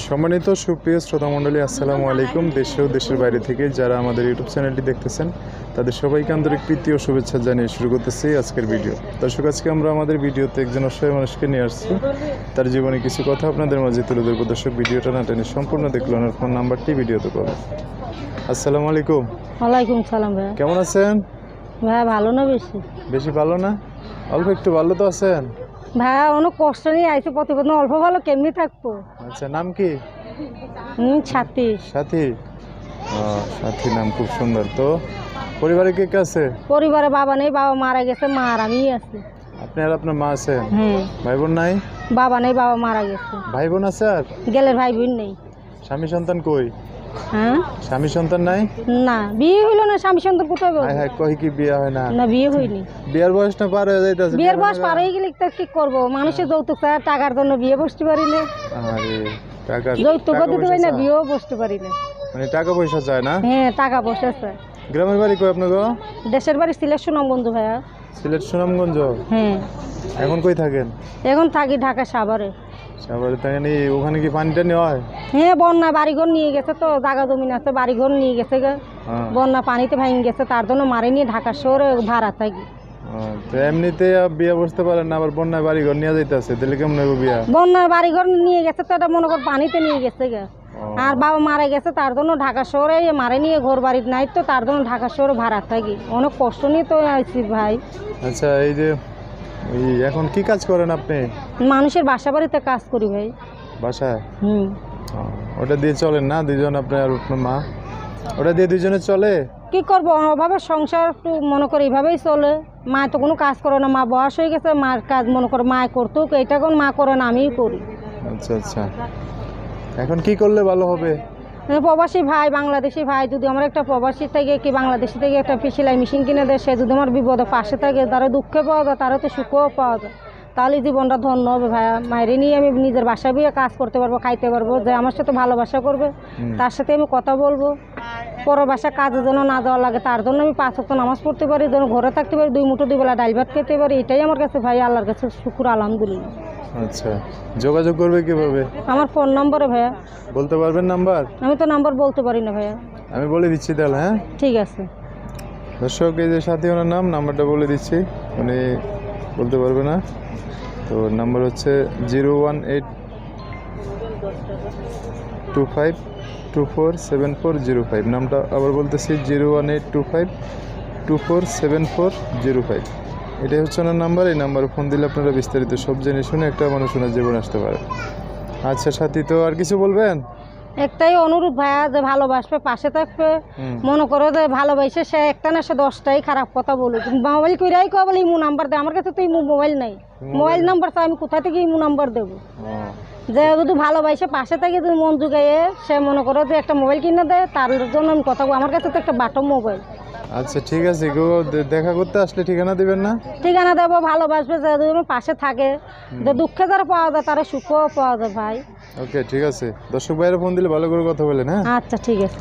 সম্মানিত সুপ্রিয় শ্রোতামণ্ডলী আসসালামু আলাইকুম। দেশে ও দেশের বাইরে থেকে যারা আমাদের ইউটিউব চ্যানেলটি দেখতেছেন তাদের সবাইকে আন্তরিক প্রীতি ও শুভেচ্ছা জানিয়ে শুরু করতেছি আজকের ভিডিও। দর্শক আজকে আমরা আমাদের ভিডিওতে একজন অসহায় মানুষকে নিয়ে আসছি। তার জীবনে কিছু কথা আপনাদের মাঝে তুলে ধরবো। দর্শক ভিডিওটা না টেনে সম্পূর্ণ দেখল ওনার ফোন নাম্বারটি ভিডিওতে পাবেন। আসসালামু আলাইকুম। ওয়ালাইকুম সালাম ভাইয়া। কেমন আছেন? ভাইয়া ভালো না বেশি? বেশি ভালো না? অল্প একটু ভালো তো আছেন? ভাইয়া অনেক কষ্ট নিয়ে আইসে প্রতিবেদন অল্প ভালো কেমনি থাকব? আচ্ছা নাম কি? হুম ছাতি সাথী? ও, সাথী নাম খুব সুন্দর তো। পরিবারে কে কে আছে? পরিবারে বাবা নেই বাবা মারা গেছে মা আর আমি আছি। আপনি আর আপনার মা আছেন হ্যাঁ ভাই বোন নাই? বাবা নেই বাবা মারা গেছে। ভাই বোন আছে আর? গেলের ভাই বোন নেই। স্বামী সন্তান কই? হ্যাঁ? স্বামী সন্তান নাই? না বিয়ে হইল না স্বামী সন্তান কোথায় বলব? হায় হায় কই কি বিয়ে হয় না? না বিয়ে হয়নি। বিয়ার বয়সটা পার হয়ে যাইতেছে বিয়ের বয়স পার হয়ে গেলে তো কি করব? মানুষের যৌতুক চায় টাকার জন্য বিয়ে বসতে পারি না। আরে টাকা যৌতুক দিতে পয়সা পারি না বিয়েও বসতে পারি না। মানে টাকা পয়সা চায় না? হ্যাঁ টাকা পয়সা চায়। গ্রামের বাড়ি কই দেশের বাড়ি সিলেকশন বন্ধু ভাইয়া। সিলেট সুনামগঞ্জ? হ্যাঁ। এখন কই থাকেন? এখন থাকি ঢাকা সাভারে। থাকেন এই ওখানে কি পানি টানি হয়? হ্যাঁ বন্যা বাড়িঘর নিয়ে গেছে তো জায়গা জমিন আছে বাড়িঘর নিয়ে গেছে গে। হ্যাঁ। বন্যা পানিতে ভেঙে গেছে তার জন্য মারে নিয়ে ঢাকা শহরে ভাড়া থাকি। তো এমনিতে বিয়ে বসতে পারেন না আবার বন্যায় বাড়ি ঘর নিয়ে যাইতেছে তাহলে কেমন বিয়া? বন্যার বাড়িঘর নিয়ে গেছে তো এটা মনে কর পানিতে নিয়ে গেছে গে। আর বাবা মারা গেছে তার জন্য ঢাকা শহরে মারে নিয়ে ঘর বাড়ির নাই তো তার জন্য ঢাকা শহরে ভাড়া থাকি। অনেক কষ্ট নিয়ে তো আইছি ভাই। আচ্ছা এই যে এই এখন কি কাজ করেন আপনি? মানুষের বাসা বাড়িতে কাজ করি ভাই। বাসায়? হুম। ওটা দিয়ে চলেন না? দুজন আপনি আর আপনার মা। ওটা দিয়ে দুজনে চলে? কি করব? অভাবে সংসার একটু মনে করে এইভাবেই চলে। মা তো কোনো কাজ করে না। মা বয়স হয়ে গেছে মার কাজ মনে করে মা করতো এটা কোন মা করে না আমিই করি। আচ্ছা আচ্ছা। এখন কি করলে ভালো হবে? প্রবাসী ভাই বাংলাদেশি ভাই যদি আমার একটা প্রবাসী থেকে কি বাংলাদেশি থেকে একটা সেলাই মেশিন কিনে দেয় সে যদি আমার বিপদে পাশে থাকে তারা দুঃখে পাওয়া যায় তারা তো সুখও পাওয়া যায়। তাহলে জীবনটা ধন্য হবে ভাইয়া। মায়েরে নিয়ে আমি নিজের বাসায় গিয়ে কাজ করতে পারব খাইতে পারব যে আমার সাথে ভালোবাসা করবে তার সাথে আমি কথা বলব। পরের বাসায় কাজের জন্য না দেওয়া লাগে তার জন্য আমি পাঁচ ওয়াক্ত নামাজ পড়তে পারি যেন ঘরে থাকতে পারি দুই মুঠো দুই বেলা ডাল ভাত খেতে পারি এটাই আমার কাছে ভাই আল্লাহর কাছে শুকুর আলহামদুলিল্লাহ। আচ্ছা যোগাযোগ করবে কীভাবে? আমার ফোন নম্বরে ভাইয়া। বলতে পারবেন নাম্বার? আমি তো নাম্বার বলতে পারি না ভাইয়া। আমি বলে দিচ্ছি তাহলে হ্যাঁ? ঠিক আছে। দর্শক এই যে সাথী ওনার নাম নাম্বারটা বলে দিচ্ছি। উনি বলতে পারবে না। তো নাম্বার হচ্ছে zero one eight two five two four seven four zero five. নামটা আবার বলতেছি zero one eight two five two four seven four zero five. এটাই হচ্ছে ওনার নাম্বার এই নাম্বারে ফোন দিলে আপনারা বিস্তারিত সব জেনে শুনে একটা মানুষ ওনার জীবন আসতে পারে। আচ্ছা সাথী তো আর কিছু বলবেন? একটাই অনুরোধ ভাইয়া যে ভালোবাসবে পাশে থাকবে। মনে করো যে ভালোবাসে সে একটা না সে দশটাই খারাপ কথা বলুক। মোবাইল কইরাই কয় বলে ইমু নাম্বার দে আমার কাছে তো ইমু মোবাইল নাই। মোবাইল নাম্বার তো আমি কোথা থেকে ইমু নাম্বার দেবো? যে যদি ভালোবাসে পাশে থেকে যদি মন জুগাইয়ে সে মনে করো যে একটা মোবাইল কিনে দেয় তার জন্য আমি কথা। আমার কাছে তো একটা বাটম মোবাইল। আচ্ছা ঠিক আছে গো দেখা করতে আসলে ঠিকানা দিবেন না? ঠিকানা দেবো ভালোবাসবে যে যদি পাশে থাকে। যে দুঃখে যারা পাওয়া যায় তারা সুখও পাওয়া যায় ভাই। ওকে ঠিক আছে। দর্শক ভাইয়ের ফোন দিলে ভালো করে কথা বলেন হ্যাঁ? আচ্ছা ঠিক আছে।